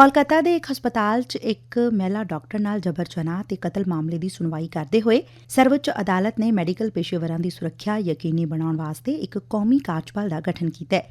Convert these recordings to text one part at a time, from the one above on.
ਕੋਲਕਾਤਾ ਦੇ ਇੱਕ ਹਸਪਤਾਲ 'ਚ ਇੱਕ ਮਹਿਲਾ ਡਾਕਟਰ ਨਾਲ ਜਬਰ ਜਨਾਹ ਤੇ ਕਤਲ ਮਾਮਲੇ ਦੀ ਸੁਣਵਾਈ ਕਰਦੇ ਹੋਏ ਸਰਵਉੱਚ ਅਦਾਲਤ ਨੇ ਮੈਡੀਕਲ ਪੇਸ਼ੇਵਰਾਂ ਦੀ ਸੁਰੱਖਿਆ ਯਕੀਨੀ ਬਣਾਉਣ ਵਾਸਤੇ ਇੱਕ ਕੌਮੀ ਕਾਰਜਬਲ ਦਾ ਗਠਨ ਕੀਤਾ ਹੈ।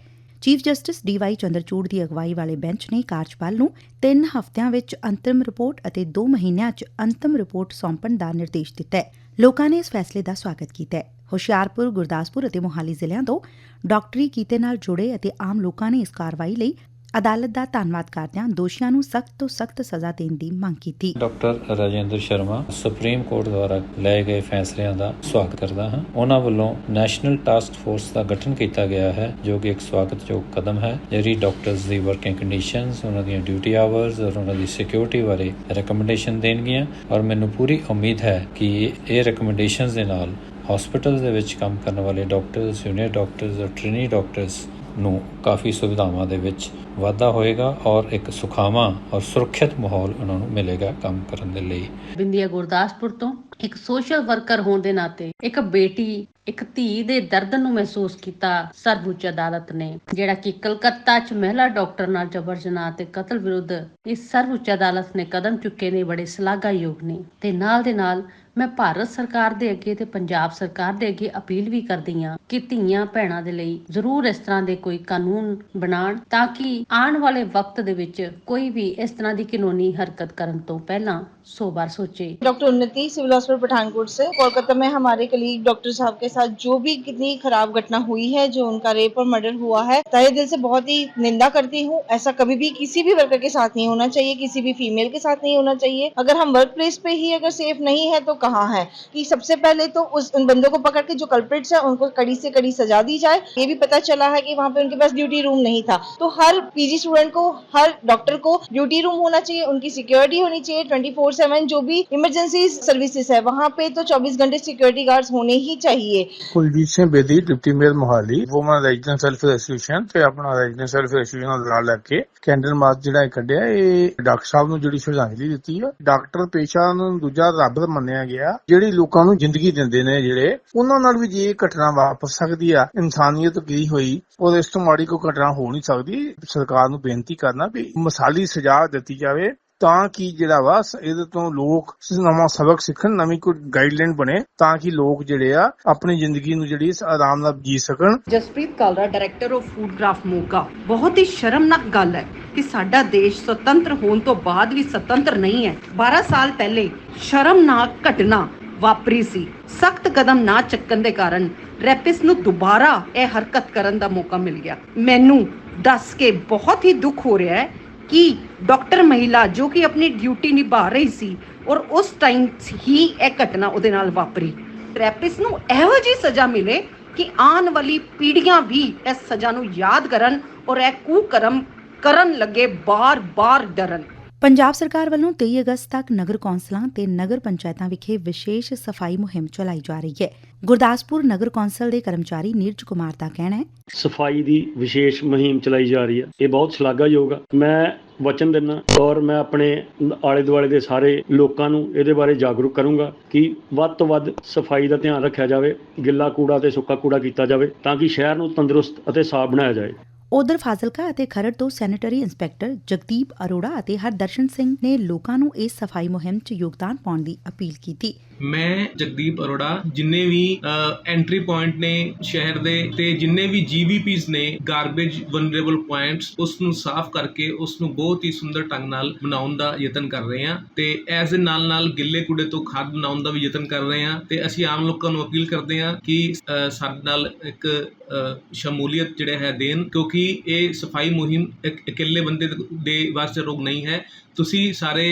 ਚੀਫ ਜਸਟਿਸ ਡੀਵਾਈ ਚੰਦਰਚੂੜ ਦੀ ਅਗਵਾਈ ਵਾਲੇ ਬੈਂਚ ਨੇ ਕਾਰਜਪਾਲ ਨੂੰ ਤਿੰਨ ਹਫ਼ਤਿਆਂ ਵਿੱਚ ਅੰਤਰਿਮ ਰਿਪੋਰਟ ਅਤੇ ਦੋ ਮਹੀਨਿਆਂ 'ਚ ਅੰਤਮ ਰਿਪੋਰਟ ਸੌਂਪਣ ਦਾ ਨਿਰਦੇਸ਼ ਦਿੱਤਾ ਹੈ। ਲੋਕਾਂ ਨੇ ਇਸ ਫੈਸਲੇ ਦਾ ਸਵਾਗਤ ਕੀਤਾ ਹੈ। ਹੁਸ਼ਿਆਰਪੁਰ, ਗੁਰਦਾਸਪੁਰ ਅਤੇ ਮੋਹਾਲੀ ਜ਼ਿਲ੍ਹਿਆਂ ਤੋਂ ਡਾਕਟਰੀ ਕੀਤੇ ਨਾਲ ਜੁੜੇ ਅਤੇ ਆਮ ਲੋਕਾਂ ਨੇ ਇਸ ਕਾਰਵਾਈ ਲਈ ਅਦਾਲਤ ਦਾ ਧੰਨਵਾਦ ਕਰਦਿਆਂ ਦੋਸ਼ੀਆਂ ਨੂੰ ਸਖਤ ਤੋਂ ਸਖਤ ਸਜ਼ਾ ਦੇਣ ਦੀ ਮੰਗ ਕੀਤੀ। Doctor Rajinder Sharma supreme court ਦੁਆਰਾ ਲਏ ਗਏ ਫੈਸਲਿਆਂ ਦਾ ਸਵਾਗਤ ਕਰਦਾ ਹਾਂ। ਉਹਨਾਂ ਵੱਲੋਂ ਨੈਸ਼ਨਲ ਟਾਸਕ ਫੋਰਸ ਦਾ ਗਠਨ ਕੀਤਾ ਗਿਆ ਹੈ, ਜੋ ਕਿ ਇੱਕ ਸਵਾਗਤਯੋਗ ਕਦਮ ਹੈ, ਜਿਹੜੀ ਡਾਕਟਰਸ ਦੀ ਵਰਕਿੰਗ ਕੰਡੀਸ਼ਨਸ, ਉਹਨਾਂ ਦੀਆਂ ਡਿਊਟੀ ਆਵਰਸ ਔਰ ਉਹਨਾਂ ਦੀ ਸਿਕਿਉਰਿਟੀ ਬਾਰੇ ਰეკਮੈਂਡੇਸ਼ਨ ਦੇਣਗੀਆਂ। ਔਰ ਮੈਨੂੰ ਪੂਰੀ ਉਮੀਦ ਹੈ ਕਿ ਇਹ ਰეკਮੈਂਡੇਸ਼ਨਸ ਦੇ ਨਾਲ ਹਸਪੀਟਲਸ ਦੇ ਵਿੱਚ ਕੰਮ ਕਰਨ ਵਾਲੇ ਡਾਕਟਰਸ ਜੂਨੀਅਰ ਡਾਕਟਰਸ ਔਰ ਟ੍ਰੇਨੀ ਡਾਕਟਰਸ ਨੂੰ ਕਾਫੀ ਸੁਵਿਧਾਵਾਂ ਦੇ ਵਿੱਚ ਵਾਧਾ ਹੋਏਗਾ ਔਰ ਇੱਕ ਸੁਖਾਵਾਂ ਔਰ ਸੁਰੱਖਿਅਤ ਮਾਹੌਲ ਉਹਨਾਂ ਨੂੰ ਮਿਲੇਗਾ ਕੰਮ ਕਰਨ ਦੇ ਲਈ। ਬਿੰਦੀਆ ਗੁਰਦਾਸਪੁਰ ਤੋਂ ਇੱਕ ਸੋਸ਼ਲ ਵਰਕਰ ਹੋਣ ਦੇ ਨਾਤੇ ਇੱਕ ਬੇਟੀ, ਇੱਕ ਧੀ ਦੇ ਦਰਦ ਨੂੰ ਮਹਿਸੂਸ ਕੀਤਾ ਸਰਵਉੱਚ ਅਦਾਲਤ ਨੇ, ਜਿਹੜਾ ਕਿ ਕਲਕੱਤਾ 'ਚ ਮਹਿਲਾ ਡਾਕਟਰ ਨਾਲ ਜਬਰ ਜਨਾਹ ਤੇ ਕਤਲ ਵਿਰੁੱਧ ਇਸ ਸਰਵਉੱਚ ਅਦਾਲਤ ਨੇ ਕਦਮ ਚੁੱਕੇ ਨੇ ਬੜੇ ਸ਼ਲਾਘਾਯੋਗ ਨੇ। ਤੇ ਨਾਲ ਦੇ ਨਾਲ ਮੈਂ ਭਾਰਤ ਸਰਕਾਰ ਦੇ ਅੱਗੇ ਤੇ ਪੰਜਾਬ ਸਰਕਾਰ ਦੇ ਅੱਗੇ ਅਪੀਲ ਵੀ ਕਰਦੀ ਹਾਂ ਕਿ ਧੀਆਂ ਭੈਣਾਂ ਦੇ ਲਈ ਜ਼ਰੂਰ ਇਸ ਤਰ੍ਹਾਂ ਦੇ ਕੋਈ ਕਾਨੂੰਨ ਬਣਾਉਣ ਤਾਂ ਕਿ ਆਉਣ ਵਾਲੇ ਵਕਤ ਦੇ ਵਿੱਚ ਕੋਈ ਵੀ ਇਸ ਤਰ੍ਹਾਂ ਦੀ ਕਾਨੂੰਨੀ ਹਰਕਤ ਕਰਨ ਤੋਂ ਪਹਿਲਾਂ सौ बार सोचे डॉक्टर उन्नति सिविल हॉस्पिटल पठानकोट से कोलकाता में हमारे कलीग डॉक्टर साहब के साथ जो भी कितनी खराब घटना हुई है जो उनका रेप और मर्डर हुआ है तहे दिल से बहुत ही निंदा करती हूँ ऐसा कभी भी किसी भी वर्कर के साथ नहीं होना चाहिए किसी भी फीमेल के साथ नहीं होना चाहिए अगर हम वर्क प्लेस पे ही अगर सेफ नहीं है तो कहाँ है कि सबसे पहले तो उस उन बंदों को पकड़ के जो कल्प्रिट्स है उनको कड़ी से कड़ी सजा दी जाए ये भी पता चला है कि वहाँ पे उनके पास ड्यूटी रूम नहीं था तो हर पीजी स्टूडेंट को हर डॉक्टर को ड्यूटी रूम होना चाहिए उनकी सिक्योरिटी होनी चाहिए ट्वेंटी फोर सेवन जो भी इमरजेंसी सर्विसेज है वहाँ पे तो 24 घंटे सिक्योरिटी गार्ड्स होने ही चाहिए Kuljit Singh Bedi deputy mayor Mohali woman resident self association ਤੇ ਆਪਣਾ ਰੈਜ਼ੀਡੈਂਟ ਸੈਲਫ ਐਸੋਸੀਏਸ਼ਨ ਦਾ ਨਾਲ ਲੈ ਕੇ ਕੈਂਡਲ ਮਾਰਚ ਜਿਹੜਾ ਇਹ ਕੱਢਿਆ ਇਹ ਡਾਕਟਰ ਸਾਹਿਬ ਨੂੰ ਜਿਹੜੀ ਸ਼ਰਧਾਂਜਲੀ ਦਿੱਤੀ ਆ ਡਾਕਟਰ ਪੇਸ਼ਾ ਨੂੰ ਦੂਜਾ ਰੱਬ ਮੰਨਿਆ ਗਿਆ ਜਿਹੜੀ ਲੋਕਾਂ ਨੂੰ ਜ਼ਿੰਦਗੀ ਦਿੰਦੇ ਨੇ ਜਿਹੜੇ ਉਹਨਾਂ ਨਾਲ ਵੀ ਜੇ ਇਹ ਘਟਨਾ ਵਾਪਰ ਸਕਦੀ ਆ ਇਨਸਾਨੀਅਤ ਕੀ ਹੋਈ ਔਰ ਇਸ ਤੋਂ ਮਾੜੀ ਕੋਈ ਘਟਨਾ ਹੋ ਨਹੀਂ ਸਕਦੀ, ਸਰਕਾਰ ਨੂੰ ਬੇਨਤੀ ਕਰਨਾ ਵੀ ਮਿਸਾਲੀ ਸਜ਼ਾ ਦਿੱਤੀ ਜਾਵੇ, ਤਾਂ ਕਿ ਜਿਹੜਾ ਵਾ ਇਹਦੇ ਤੋਂ ਲੋਕ ਨਵਾਂ ਸਬਕ ਸਿੱਖਣ, ਨਵੀਂ ਕੋਈ ਗਾਈਡਲਾਈਨ ਬਣੇ, ਤਾਂ ਕਿ ਲੋਕ ਜਿਹੜੇ ਆ ਆਪਣੀ ਜ਼ਿੰਦਗੀ ਨੂੰ ਜਿਹੜੀ ਆਰਾਮ ਨਾਲ ਜੀ ਸਕਣ। Jaspreet Kalra director of food graph Moga. ਬਹੁਤ ਹੀ ਸ਼ਰਮਨਾਕ ਗੱਲ ਹੈ ਕਿ ਸਾਡਾ ਦੇਸ਼ ਸੁਤੰਤਰ ਹੋਣ ਤੋਂ ਬਾਅਦ ਵੀ ਸੁਤੰਤਰ ਨਹੀਂ ਹੈ। 12 ਸਾਲ ਪਹਿਲੇ ਸ਼ਰਮਨਾਕ ਘਟਨਾ ਵਾਪਰੀ ਸੀ। ਸਖਤ ਕਦਮ ਨਾ ਚੱਕਣ ਦੇ ਕਾਰਨ ਰੈਪਿਸ ਨੂੰ ਦੁਬਾਰਾ ਇਹ ਹਰਕਤ ਕਰਨ ਦਾ ਮੌਕਾ ਮਿਲ ਗਿਆ। ਮੈਨੂੰ ਦੱਸ ਕੇ ਬਹੁਤ ਹੀ ਦੁੱਖ ਹੋ ਰਿਹਾ ਹੈ ਕਿ ਡਾਕਟਰ ਮਹਿਲਾ ਜੋ ਕਿ ਆਪਣੀ ਡਿਊਟੀ ਨਿਭਾ ਰਹੀ ਸੀ ਔਰ ਉਸ ਟਾਈਮ ਹੀ ਇਹ ਘਟਨਾ ਉਹਦੇ ਨਾਲ ਵਾਪਰੀ। ਰੈਪਿਸ ਨੂੰ ਇਹੋ ਜਿਹੀ ਸਜ਼ਾ ਮਿਲੇ ਕਿ ਆਉਣ ਵਾਲੀ ਪੀੜ੍ਹੀਆਂ ਵੀ ਇਸ ਸਜ਼ਾ ਨੂੰ ਯਾਦ ਕਰਨ ਔਰ ਇਹ ਕੁਕਰਮ ਕਰਨ ਲੱਗੇ ਬਾਰ-ਬਾਰ ਡਰਨ। ਪੰਜਾਬ ਸਰਕਾਰ ਵੱਲੋਂ 23 ਅਗਸਤ ਤੱਕ ਨਗਰ ਕੌਂਸਲਾਂ ਤੇ ਨਗਰ ਪੰਚਾਇਤਾਂ ਵਿਖੇ ਵਿਸ਼ੇਸ਼ ਸਫ਼ਾਈ ਮੁਹਿੰਮ ਚਲਾਈ ਜਾ ਰਹੀ ਹੈ। ਗੁਰਦਾਸਪੁਰ ਨਗਰ ਕੌਂਸਲ ਦੇ ਕਰਮਚਾਰੀ ਨੀਰਜ ਕੁਮਾਰ ਦਾ ਕਹਿਣਾ ਹੈ ਸਫ਼ਾਈ ਦੀ ਵਿਸ਼ੇਸ਼ ਮੁਹਿੰਮ ਚਲਾਈ ਜਾ ਰਹੀ ਹੈ। ਇਹ ਬਹੁਤ ਸ਼ਲਾਘਾਯੋਗ ਆ। ਮੈਂ ਵਚਨ ਦਿੰਦਾ ਔਰ ਮੈਂ ਆਪਣੇ ਆਲੇ ਦੁਆਲੇ ਦੇ ਸਾਰੇ ਲੋਕਾਂ ਨੂੰ ਇਹਦੇ ਬਾਰੇ ਜਾਗਰੂਕ ਕਰੂੰਗਾ ਕਿ ਵੱਧ ਤੋਂ ਵੱਧ ਸਫ਼ਾਈ ਦਾ ਧਿਆਨ ਰੱਖਿਆ ਜਾਵੇ, ਗਿੱਲਾ ਕੂੜਾ ਤੇ ਸੁੱਕਾ ਕੂੜਾ ਕੀਤਾ ਜਾਵੇ ਤਾਂ ਕਿ ਸ਼ਹਿਰ ਨੂੰ ਤੰਦਰੁਸਤ ਅਤੇ ਸਾਫ਼ ਬਣਾਇਆ ਜਾਏ। ਉਧਰ ਫਾਜ਼ਿਲਕਾ ਅਤੇ ਖਰੜ ਤੋਂ ਸੈਨੇਟਰੀ ਇੰਸਪੈਕਟਰ ਜਗਦੀਪ ਅਰੋੜਾ ਅਤੇ ਹਰਦਰਸ਼ਨ ਸਿੰਘ ਨੇ ਲੋਕਾਂ ਨੂੰ ਇਸ ਸਫ਼ਾਈ ਮੁਹਿੰਮ 'ਚ ਯੋਗਦਾਨ ਪਾਉਣ ਦੀ ਅਪੀਲ ਕੀਤੀ। ਮੈਂ ਜਗਦੀਪ ਅਰੋੜਾ ਜਿੰਨੇ ਵੀ ਐਂਟਰੀ ਪੁਆਇੰਟ ਨੇ ਸ਼ਹਿਰ ਦੇ ਤੇ ਜਿੰਨੇ ਵੀ ਜੀਵੀਪੀਸ ਨੇ ਗਾਰਬੇਜ ਵਨਰੇਬਲ ਪੁਆਇੰਟਸ ਉਸ ਨੂੰ ਸਾਫ਼ ਕਰਕੇ ਉਸ ਨੂੰ ਬਹੁਤ ਹੀ ਸੁੰਦਰ ਢੰਗ ਨਾਲ ਬਣਾਉਣ ਦਾ ਯਤਨ ਕਰ ਰਹੇ ਹਾਂ ਤੇ ਐਸ ਦੇ ਨਾਲ ਨਾਲ ਗਿੱਲੇ ਕੂੜੇ ਤੋਂ ਖਾਦ ਬਣਾਉਣ ਦਾ ਵੀ ਯਤਨ ਕਰ ਰਹੇ ਹਾਂ ਤੇ ਅਸੀਂ ਆਮ ਲੋਕਾਂ ਨੂੰ ਅਪੀਲ ਕਰਦੇ ਹਾਂ ਕਿ ਸਾਡੇ ਨਾਲ ਇੱਕ ਅ, ਸ਼ਮੂਲੀਅਤ ਜਿਹੜਾ ਹੈ ਦੇਣ ਕਿਉਂਕਿ ਇਹ ਸਫ਼ਾਈ ਮੁਹਿੰਮ ਇੱਕ ਇਕੱਲੇ ਬੰਦੇ ਦੇ ਵਾਸਤੇ ਰੋਗ ਨਹੀਂ ਹੈ। ਤੁਸੀਂ ਸਾਰੇ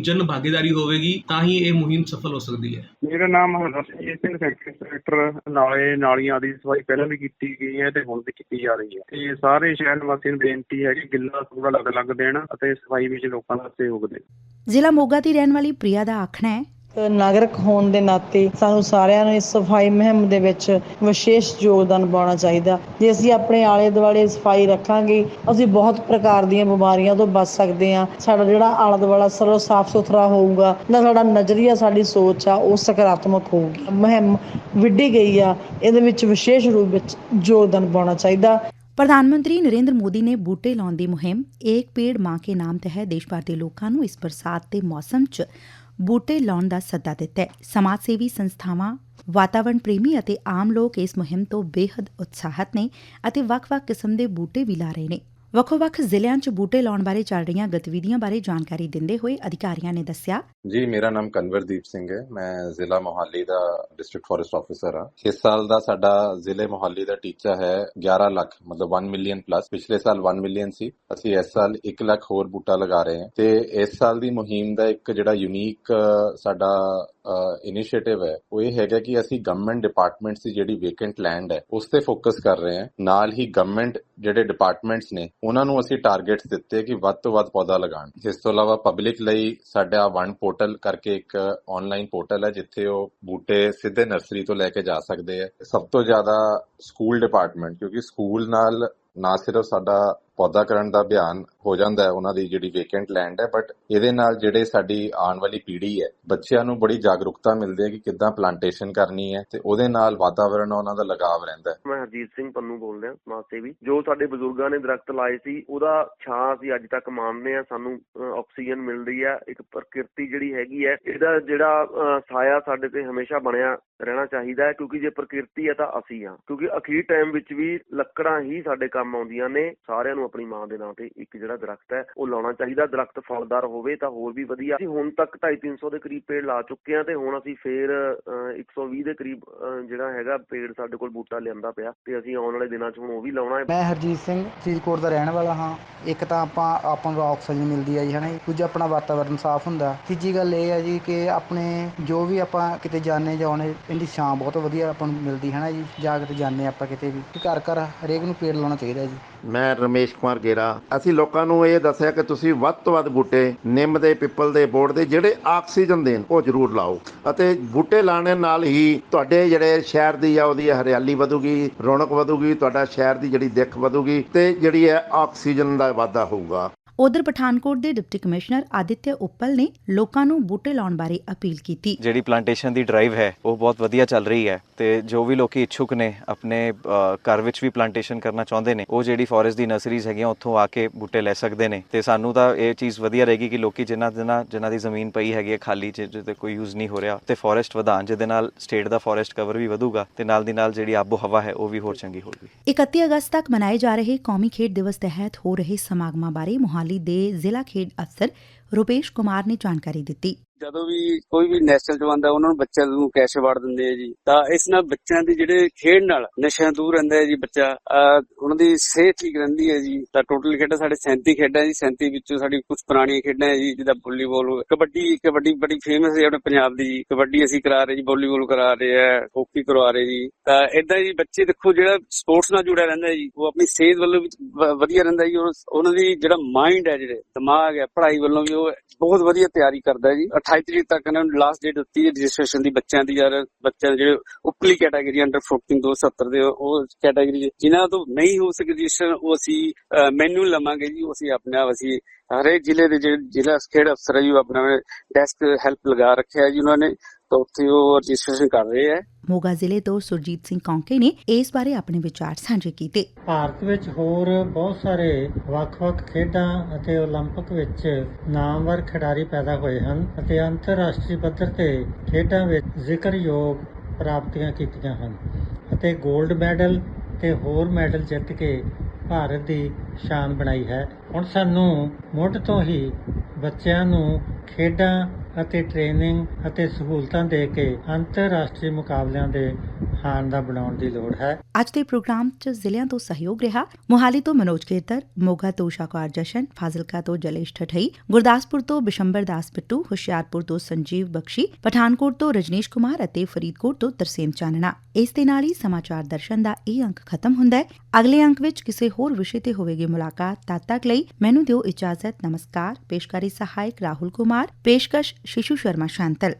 ਜਨ ਭਾਗੀਦਾਰੀ ਹੋਵੇਗੀ ਤਾਂ ਹੀ ਇਹ ਮੁਹਿੰਮ ਸਫਲ ਹੋ ਸਕਦੀ ਹੈ। ਮੇਰਾ ਨਾਮ ਹਰਦਰ ਸਿੰਘ ਫੈਕਟਰੀ ਇੰਸਪੈਕਟਰ ਨਾਲੇ ਨਾਲੀਆਂ ਦੀ ਸਫ਼ਾਈ ਪਹਿਲਾਂ ਵੀ ਕੀਤੀ ਗਈ ਹੈ ਤੇ ਹੁਣ ਵੀ ਕੀਤੀ ਜਾ ਰਹੀ ਹੈ। ਤੇ ਸਾਰੇ ਸ਼ਹਿਰ ਵਾਸੀਆਂ ਨੂੰ ਬੇਨਤੀ ਹੈ ਕਿ ਗਿੱਲਾ ਕੂੜਾ ਲੱਗ ਲੱਗ ਦੇਣ ਅਤੇ ਸਫ਼ਾਈ ਵਿੱਚ ਲੋਕਾਂ ਦਾ ਸਹਿਯੋਗ ਦੇਣ। ਜ਼ਿਲ੍ਹਾ ਮੋਗਾ ਦੀ ਰਹਿਣ ਵਾਲੀ ਪ੍ਰਿਆ ਦਾ ਆਖਣਾ ਹੈ ਨਾਗਰਿਕ ਹੋਣ ਦੇ ਨਾਤੇ ਸਾਨੂੰ ਸਾਰਿਆਂ ਨੂੰ ਇਸ ਸਫ਼ਾਈ ਮੁਹਿੰਮ ਦੇ ਵਿੱਚ ਵਿਸ਼ੇਸ਼ ਯੋਗਦਾਨ ਪਾਉਣਾ ਚਾਹੀਦਾ। ਜੇ ਅਸੀਂ ਆਪਣੇ ਆਲੇ ਦੁਆਲੇ ਸਫ਼ਾਈ ਰੱਖਾਂਗੇ, ਅਸੀਂ ਬਹੁਤ ਪ੍ਰਕਾਰ ਦੀਆਂ ਬਿਮਾਰੀਆਂ ਤੋਂ ਬਚ ਸਕਦੇ ਹਾਂ। ਸਾਡਾ ਜਿਹੜਾ ਆਲਾ ਦੁਆਲਾ ਸਰਵ ਸਾਫ਼ ਸੁਥਰਾ ਹੋਊਗਾ ਨਾ ਸਾਡਾ ਨਜ਼ਰੀਆ, ਸਾਡੀ ਸੋਚ ਆ, ਉਹ ਸਕਾਰਾਤਮਕ ਹੋਊਗੀ। ਮੁਹਿੰਮ ਵਿੱਢੀ ਗਈ ਆ, ਇਹਦੇ ਵਿੱਚ ਵਿਸ਼ੇਸ਼ ਰੂਪ ਵਿੱਚ ਯੋਗਦਾਨ ਪਾਉਣਾ ਚਾਹੀਦਾ। ਪ੍ਰਧਾਨ ਮੰਤਰੀ ਨਰਿੰਦਰ ਮੋਦੀ ਨੇ ਬੂਟੇ ਲਾਉਣ ਦੀ ਮੁਹਿੰਮ, ਏਕ ਪੇੜ ਮਾਂ ਕੇ ਨਾਮ ਤਹਿਤ ਦੇਸ਼ ਭਰ ਦੇ ਲੋਕਾਂ ਨੂੰ ਇਸ ਬਰਸਾਤ ਦੇ ਮੌਸਮ 'ਚ ਬੂਟੇ ਲਾਉਣ ਦਾ ਸੱਦਾ ਦਿੱਤਾ ਹੈ। ਸਮਾਜ ਸੇਵੀ ਸੰਸਥਾਵਾਂ, ਵਾਤਾਵਰਣ ਪ੍ਰੇਮੀ ਅਤੇ ਆਮ ਲੋਕ ਇਸ ਮੁਹਿੰਮ ਤੋਂ ਬੇਹੱਦ ਉਤਸ਼ਾਹਤ ਨੇ ਅਤੇ ਵੱਖ-ਵੱਖ ਕਿਸਮ ਦੇ ਬੂਟੇ ਵੀ ਲਾ ਰਹੇ ਨੇ। ਵੱਖੋ-ਵੱਖ ਜ਼ਿਲ੍ਹਿਆਂ 'ਚ ਬੂਟੇ ਲਾਉਣ ਬਾਰੇ ਚੱਲ ਰਹੀਆਂ ਗਤੀਵਿਧੀਆਂ ਬਾਰੇ ਜਾਣਕਾਰੀ ਦਿੰਦੇ ਹੋਏ ਅਧਿਕਾਰੀਆਂ ਨੇ ਦੱਸਿਆ। ਜੀ, ਮੇਰਾ ਨਾਮ ਕਨਵਰਦੀਪ ਸਿੰਘ ਹੈ। ਮੈਂ ਜ਼ਿਲ੍ਹਾ ਮੋਹਾਲੀ ਦਾ ਡਿਸਟ੍ਰਿਕਟ ਫੋਰੈਸਟ ਆਫੀਸਰ ਹਾਂ। ਇਸ ਸਾਲ ਦਾ ਸਾਡਾ ਜ਼ਿਲ੍ਹੇ ਮੋਹਾਲੀ ਦਾ ਟੀਚਾ ਹੈ 11 ਲੱਖ, ਮਤਲਬ 1 ਮਿਲੀਅਨ ਪਲੱਸ ਪਿਛਲੇ ਸਾਲ 1 ਮਿਲੀਅਨ ਸੀ। ਅਸੀਂ ਇਸ ਸਾਲ 1 ਲੱਖ ਹੋਰ ਬੂਟਾ ਲਗਾ ਰਹੇ ਹਾਂ। ਤੇ ਇਸ ਸਾਲ ਦੀ ਮੁਹਿੰਮ ਦਾ ਇੱਕ ਜਿਹੜਾ ਯੂਨੀਕ ਸਾਡਾ ਇਨੀਸ਼ੀਏਟਿਵ ਹੈ, ਉਹ ਇਹ ਹੈਗਾ ਕਿ ਅਸੀਂ ਗਵਰਨਮੈਂਟ ਡਿਪਾਰਟਮੈਂਟਸ ਦੀ ਜਿਹੜੀ ਵੇਕੈਂਟ ਲੈਂਡ ਹੈ, ਉਸ ਤੇ ਫੋਕਸ ਕਰ ਰਹੇ ਹਾਂ। ਨਾਲ ਹੀ ਗਵਰਨਮੈਂਟ ਜਿਹੜੇ ਡਿਪਾਰਟਮੈਂਟਸ ਨੇ, ਉਹਨਾਂ ਨੂੰ ਅਸੀਂ ਟਾਰਗੇਟਸ ਦਿੱਤੇ ਕਿ ਵੱਧ ਤੋਂ ਵੱਧ ਪੌਦਾ ਲਗਾਉਣ। ਇਸ ਤੋਂ ਇਲਾਵਾ ਪਬਲਿਕ ਲਈ ਸਾਡਾ ਵਨ ਪੋਰਟਲ ਕਰਕੇ ਇੱਕ ਆਨਲਾਈਨ ਪੋਰਟਲ ਹੈ, ਜਿੱਥੇ ਉਹ ਬੂਟੇ ਸਿੱਧੇ ਨਰਸਰੀ ਤੋਂ ਲੈ ਕੇ ਜਾ ਸਕਦੇ ਆ ਸਭ ਤੋਂ ਜ਼ਿਆਦਾ ਸਕੂਲ ਡਿਪਾਰਟਮੈਂਟ ਕਿਉਂਕਿ ਸਕੂਲ ਨਾਲ ਨਾ ਸਿਰਫ ਸਾਡਾ ਪੌਦਾਕਰਨ ਦਾ ਅਭਿਆਨ ਹੋ ਜਾਂਦਾ ਹੈ, ਉਹਨਾਂ ਦੀ ਜਿਹੜੀ ਵੇਕੈਂਟ ਲੈਂਡ ਹੈ ਬਟ ਇਹਦੇ ਨਾਲ ਜਿਹੜੇ ਸਾਡੀ ਆਉਣ ਵਾਲੀ ਪੀੜ੍ਹੀ ਹੈ, ਬੱਚਿਆਂ ਨੂੰ ਬੜੀ ਜਾਗਰੂਕਤਾ ਮਿਲਦੀ ਹੈ ਕਿ ਕਿੱਦਾਂ ਪਲਾਂਟੇਸ਼ਨ ਕਰਨੀ ਹੈ ਤੇ ਉਹਦੇ ਨਾਲ ਵਾਤਾਵਰਣ ਉਹਨਾਂ ਦਾ ਲਗਾਵ ਰਹਿੰਦਾ ਹੈ। ਮੈਂ ਹਰਜੀਤ ਸਿੰਘ ਪੰਨੂ ਬੋਲ ਰਿਹਾ ਸਮਾਜ ਸੇਵੀ ਜੋ ਸਾਡੇ ਬਜ਼ੁਰਗਾਂ ਨੇ ਦਰਖਤ ਲਾਏ ਸੀ, ਉਹਦਾ ਛਾਂ ਅਸੀਂ ਅੱਜ ਤੱਕ ਮਾਣਦੇ ਆ ਸਾਨੂੰ ਆਕਸੀਜਨ ਮਿਲਦੀ ਹੈ, ਇੱਕ ਪ੍ਰਕਿਰਤੀ ਜਿਹੜੀ ਹੈਗੀ ਹੈ, ਇਹਦਾ ਜਿਹੜਾ ਸਾਇਆ ਸਾਡੇ ਤੇ ਹਮੇਸ਼ਾ ਬਣਿਆ ਰਹਿਣਾ ਚਾਹੀਦਾ ਹੈ, ਕਿਉਂਕਿ ਜੇ ਪ੍ਰਕਿਰਤੀ ਹੈ ਤਾਂ ਅਸੀਂ ਆ ਕਿਉਂਕਿ ਅਖੀਰ ਟਾਈਮ ਵਿੱਚ ਵੀ ਲੱਕੜਾਂ ਹੀ ਸਾਡੇ ਕੰਮ ਆਉਂਦੀਆਂ ਨੇ, ਸਾਰਿਆਂ ਨੂੰ ਆਪਣੀ ਮਾਂ ਦੇ ਨਾਂ ਤੇ ਇੱਕ ਜਿਹੜਾ ਦਰਖਤ ਹੈ, ਉਹ ਲਾਉਣਾ ਚਾਹੀਦਾ। ਦਰਖਤ ਫਲਦਾਰ ਹੋਵੇ ਤਾਂ ਹੋਰ ਵੀ ਵਧੀਆ। ਅਸੀਂ ਹੁਣ ਤੱਕ 250 ਦੇ ਕਰੀਬ ਪੇੜ ਲਾ ਚੁੱਕੇ ਆ ਤੇ ਹੁਣ ਅਸੀਂ ਫੇਰ 120 ਦੇ ਕਰੀਬ ਜਿਹੜਾ ਹੈਗਾ ਪੇੜ ਸਾਡੇ ਕੋਲ ਬੂਟਾ ਲਿਆਂਦਾ ਪਿਆ ਤੇ ਅਸੀਂ ਆਉਣ ਵਾਲੇ ਦਿਨਾਂ 'ਚ ਹੁਣ ਉਹ ਵੀ ਲਾਉਣਾ ਹੈ। ਮੈਂ ਹਰਜੀਤ ਸਿੰਘ, ਫਰੀਦਕੋਟ ਦਾ ਰਹਿਣ ਵਾਲਾ ਹਾਂ। ਇੱਕ ਤਾਂ ਆਪਾਂ ਆਪਾਂ ਨੂੰ ਆਕਸੀਜਨ ਮਿਲਦੀ ਹੈ ਜੀ, ਹਨਾ ਜੀ। ਆਪਣਾ ਵਾਤਾਵਰਨ ਸਾਫ਼ ਹੁੰਦਾ। ਤੀਜੀ ਗੱਲ ਇਹ ਹੈ ਜੀ ਕਿ ਆਪਣੇ ਜੋ ਵੀ ਆਪਾਂ ਕਿਤੇ ਜਾਂਦੇ ਜਾਣੇ ਇਹਦੀ ਛਾਂ ਬਹੁਤ ਵਧੀਆ ਆਪਾਂ ਨੂੰ ਮਿਲਦੀ ਹੈ ਨਾ ਜੀ ਜਾ ਕਿਤੇ ਜਾਂਦੇ ਆਪਾਂ ਕਿਤੇ ਵੀ। ਘਰ ਘਰ ਹਰੇਕ ਨੂੰ ਪੇੜ ਲਾਉਣਾ ਚਾਹੀਦਾ ਜੀ। ਮੈਂ ਰਮੇਸ਼ ਕੁਮਾਰ ਗੇਰਾ। ਅਸੀਂ ਲੋਕਾਂ ਨੂੰ ਇਹ ਦੱਸਿਆ ਕਿ ਤੁਸੀਂ ਵੱਧ ਤੋਂ ਵੱਧ ਬੂਟੇ ਨਿੰਮ ਦੇ, ਪਿੱਪਲ ਦੇ, ਬੋੜ ਦੇ, ਜਿਹੜੇ ਆਕਸੀਜਨ ਦੇਣ, ਉਹ ਜ਼ਰੂਰ ਲਾਓ। ਅਤੇ ਬੂਟੇ ਲਾਉਣ ਨਾਲ ਹੀ ਤੁਹਾਡੇ ਜਿਹੜੇ ਸ਼ਹਿਰ ਦੀ ਆ, ਉਹਦੀ ਹਰਿਆਲੀ ਵਧੂਗੀ, ਰੌਣਕ ਵਧੂਗੀ, ਤੁਹਾਡਾ ਸ਼ਹਿਰ ਦੀ ਜਿਹੜੀ ਦਿੱਖ ਵਧੂਗੀ ਤੇ ਜਿਹੜੀ ਹੈ ਆਕਸੀਜਨ ਦਾ ਵਾਧਾ ਹੋਊਗਾ। ਉਧਰ ਪਠਾਨਕੋਟ ਦੇ ਡਿਪਟੀ ਕਮਿਸ਼ਨਰ ਆਦਿਤਯ ਉੱਪਲ ਨੇ ਲੋਕਾਂ ਨੂੰ ਬੂਟੇ ਲਾਉਣ ਬਾਰੇ ਅਪੀਲ ਕੀਤੀ। ਜਿਹੜੀ ਪਲਾਂਟੇਸ਼ਨ ਦੀ ਡਰਾਈਵ ਹੈ ਉਹ ਬਹੁਤ ਵਧੀਆ ਚੱਲ ਰਹੀ ਹੈ ਤੇ ਜੋ ਵੀ ਲੋਕੀ ਇੱਛੁਕ ਨੇ ਆਪਣੇ ਘਰ ਵਿੱਚ ਵੀ ਪਲਾਂਟੇਸ਼ਨ ਕਰਨਾ ਚਾਹੁੰਦੇ ਨੇ ਉਹ ਜਿਹੜੀ ਫੋਰੈਸਟ ਦੀ ਨਰਸਰੀਜ਼ ਹੈਗੀਆਂ ਉੱਥੋਂ ਆ ਕੇ ਬੂਟੇ ਲੈ ਸਕਦੇ ਨੇ। ਤੇ ਸਾਨੂੰ ਤਾਂ ਇਹ ਚੀਜ਼ ਵਧੀਆ ਰਹੇਗੀ ਕਿ ਲੋਕੀ ਜਿਨ੍ਹਾਂ ਜਿਨ੍ਹਾਂ ਜਿਨ੍ਹਾਂ ਦੀ ਜ਼ਮੀਨ ਪਈ ਹੈਗੀ ਹੈ ਖਾਲੀ ਜਿਹਦੇ ਕੋਈ ਯੂਜ਼ ਨਹੀਂ ਹੋ ਰਿਹਾ ਤੇ ਫੋਰੈਸਟ ਵਧਾਉਣ ਜਿਹਦੇ ਨਾਲ ਸਟੇਟ ਦਾ ਫੋਰੈਸਟ ਕਵਰ ਵੀ ਵਧੂਗਾ ਤੇ ਨਾਲ ਦੀ ਨਾਲ ਜਿਹੜੀ ਆਬੋ ਹਵਾ ਹੈ ਉਹ ਵੀ ਹੋਰ ਚੰਗੀ ਹੋਊਗੀ। 31 ਅਗਸਤ ਤੱਕ ਮਨਾਏ ਜਾ ਰਹੇ ਕੌਮੀ ਖੇਡ ਦਿਵਸ ਤਹਿਤ ਹੋ ਰਹੇ ਸਮਾਗਮਾਂ ਬਾਰੇ ਮੁਹਾਲੀ ਦੇ ਜ਼ਿਲ੍ਹਾ ਖੇਡ ਅਫਸਰ ਰੂਪੇਸ਼ ਕੁਮਾਰ ਨੇ ਜਾਣਕਾਰੀ ਦਿੱਤੀ। ਜਦੋਂ ਵੀ ਕੋਈ ਵੀ ਨੈਸ਼ਨਲ ਚ ਆਉਂਦਾ ਉਹਨਾਂ ਨੂੰ ਬੱਚਿਆਂ ਨੂੰ ਕੈਸ਼ ਅਵਾਰਡ ਦਿੰਦੇ ਆ ਜੀ, ਤਾਂ ਇਸ ਨਾਲ ਬੱਚਿਆਂ ਦੀ ਜਿਹੜੇ ਖੇਡ ਨਾਲ ਨਸ਼ਿਆਂ ਦੂਰ ਰਹਿੰਦਾ ਹੈ ਜੀ ਬੱਚਾ। ਉਹਨਾਂ ਦੀ ਸਿਹਤ ਠੀਕ ਰਹਿੰਦੀ ਹੈ ਜੀ। ਤਾਂ ਟੋਟਲ ਖੇਡਾਂ ਸਾਡੇ 37 ਖੇਡਾਂ ਜੀ 37 ਵਿੱਚੋਂ ਸਾਡੀ ਕੁਝ ਪੁਰਾਣੀਆਂ ਖੇਡਾਂ ਹੈ ਜੀ, ਜਿੱਦਾਂ ਵਾਲੀਬਾਲ ਕਬੱਡੀ ਕਬੱਡੀ ਬੜੀ ਫੇਮਸ ਹੈ ਆਪਣੇ ਪੰਜਾਬ ਦੀ ਜੀ। ਕਬੱਡੀ ਅਸੀਂ ਕਰਾ ਰਹੇ ਜੀ ਵੋਲੀਬਾਲ ਕਰਾ ਰਹੇ ਆ ਹਾਕੀ ਕਰਵਾ ਰਹੇ ਜੀ। ਤਾਂ ਇਦਾਂ ਜੀ ਬੱਚੇ ਦੇਖੋ ਜਿਹੜਾ ਸਪੋਰਟਸ ਨਾਲ ਜੁੜਿਆ ਰਹਿੰਦਾ ਜੀ, ਉਹ ਆਪਣੀ ਸਿਹਤ ਵੱਲੋਂ ਵੀ ਵਧੀਆ ਰਹਿੰਦਾ ਜੀ। ਉਹਨਾਂ ਦੀ ਜਿਹੜਾ ਮਾਈਂਡ ਹੈ ਜਿਹੜੇ, ਦਿਮਾਗ ਹੈ, ਪੜ੍ਹਾਈ ਵੱਲੋਂ ਵੀ ਉਹ ਬਹੁਤ ਵਧੀਆ ਤਿਆਰੀ ਕਰਦਾ ਹੈ ਜੀ। 28 ਤਰੀਕ ਤੱਕ ਇਹਨਾਂ ਨੂੰ ਲਾਸਟ ਡੇਟ ਦਿੱਤੀ ਹੈ ਰਜਿਸਟ੍ਰੇਸ਼ਨ ਦੀ ਬੱਚਿਆਂ ਦੀ ਯਾਰ, ਬੱਚਿਆਂ ਜਿਹੜੇ ਉਪਰਲੀ ਕੈਟਾਗਰੀ ਅੰਡਰ 14 270 ਦੇ ਉਹ ਕੈਟਾਗਰੀ ਜਿਨ੍ਹਾਂ ਤੋਂ ਨਹੀਂ ਹੋ ਸਕੇ ਰਜਿਸਟਰ ਉਹ ਅਸੀਂ ਮੈਨੂਅਲ ਲਵਾਂਗੇ ਜੀ, ਉਹ ਅਸੀਂ ਆਪਣੇ ਆਪ ਅਸੀਂ ਹਰੇਕ ਜ਼ਿਲ੍ਹੇ ਦੇ ਜਿਹੜੇ ਜ਼ਿਲ੍ਹਾ ਖੇਡ ਅਫਸਰ ਹੈ ਜੀ, ਉਹ ਆਪਣਾ ਡੈਸਕ ਹੈਲਪ ਲਗਾ ਰੱਖਿਆ ਜੀ ਉਹਨਾਂ ਨੇ, ਤਾਂ ਉੱਥੇ ਉਹ ਰਜਿਸਟ੍ਰੇਸ਼ਨ ਕਰ ਰਹੇ ਹੈ। ਮੋਗਾ ਜ਼ਿਲ੍ਹੇ ਤੋਂ ਸੁਰਜੀਤ ਸਿੰਘ ਕੌਂਕੇ ਨੇ ਇਸ ਬਾਰੇ ਆਪਣੇ ਵਿਚਾਰ ਸਾਂਝੇ ਕੀਤੇ। ਭਾਰਤ ਵਿੱਚ ਹੋਰ ਬਹੁਤ ਸਾਰੇ ਵੱਖ-ਵੱਖ ਖੇਡਾਂ ਅਤੇ 올림픽 ਵਿੱਚ ਨਾਮਵਰ ਖਿਡਾਰੀ ਪੈਦਾ ਹੋਏ ਹਨ ਅਤੇ ਅੰਤਰਰਾਸ਼ਟਰੀ ਪੱਧਰ ਤੇ ਖੇਡਾਂ ਵਿੱਚ ਜ਼ਿਕਰਯੋਗ ਪ੍ਰਾਪਤੀਆਂ ਕੀਤੀਆਂ ਹਨ ਅਤੇ 골ਡ ਮੈਡਲ ਤੇ ਹੋਰ ਮੈਡਲ ਜਿੱਤ ਕੇ ਭਾਰਤ ਦੀ ਸ਼ਾਨ ਬਣਾਈ ਹੈ। ਹੁਣ ਸਾਨੂੰ ਮੁੱਢ ਤੋਂ ਹੀ ਬੱਚਿਆਂ ਨੂੰ ਖੇਡਾਂ ਅਤੇ ਟ੍ਰੇਨਿੰਗ ਅਤੇ ਸਹੂਲਤਾਂ ਦੇ ਕੇ ਅੰਤਰਰਾਸ਼ਟਰੀ ਮੁਕਾਬਲਿਆਂ ਦੇ ਹਾਣ ਬਣਾਉਣ ਦੀ ਲੋੜ ਹੈ। ਅੱਜ ਦੇ ਪ੍ਰੋਗਰਾਮ 'ਚ ਜ਼ਿਲ੍ਹਿਆਂ ਤੋਂ ਸਹਿਯੋਗ ਰਿਹਾ। ਮੁਹਾਲੀ ਤੋਂ ਮਨੋਜ ਖੇਤਰ ਮੋਗਾ ਤੋਂ ਊਸ਼ਾ ਜਸ਼ਨ, ਫਾਜ਼ਿਲਕਾ ਤੋਂ ਜਲੇਸ਼ ਠਠਈ, ਗੁਰਦਾਸਪੁਰ ਤੋਂ ਬਿਸ਼ੰਬਰ ਦਾਸ ਬਿੱਟੂ, ਹੁਸ਼ਿਆਰਪੁਰ ਤੋਂ ਸੰਜੀਵ ਬਖਸ਼ੀ, ਪਠਾਨਕੋਟ ਤੋਂ ਰਜਨੀਸ਼ ਕੁਮਾਰ ਅਤੇ ਫਰੀਦਕੋਟ ਤੋਂ ਤਰਸੇਮ ਚਾਨਣਾ। ਇਸ ਦੇ ਨਾਲ ਹੀ ਸਮਾਚਾਰ ਦਰਸ਼ਨ ਦਾ ਇਹ ਅੰਕ ਖਤਮ ਹੁੰਦਾ ਹੈ। ਅਗਲੇ ਅੰਕ ਵਿੱਚ ਕਿਸੇ ਹੋਰ ਵਿਸ਼ੇ ਤੇ ਹੋਵੇਗੀ ਮੁਲਾਕਾਤ। ਤਦ ਤੱਕ ਲਈ ਮੈਨੂੰ ਦਿਓ ਇਜਾਜ਼ਤ। ਨਮਸਕਾਰ। ਪੇਸ਼ਕਾਰੀ ਸਹਾਇਕ ਰਾਹੁਲ ਕੁਮਾਰ। ਪੇਸ਼ਕਸ਼ શિશુ શર્મા શાંતલ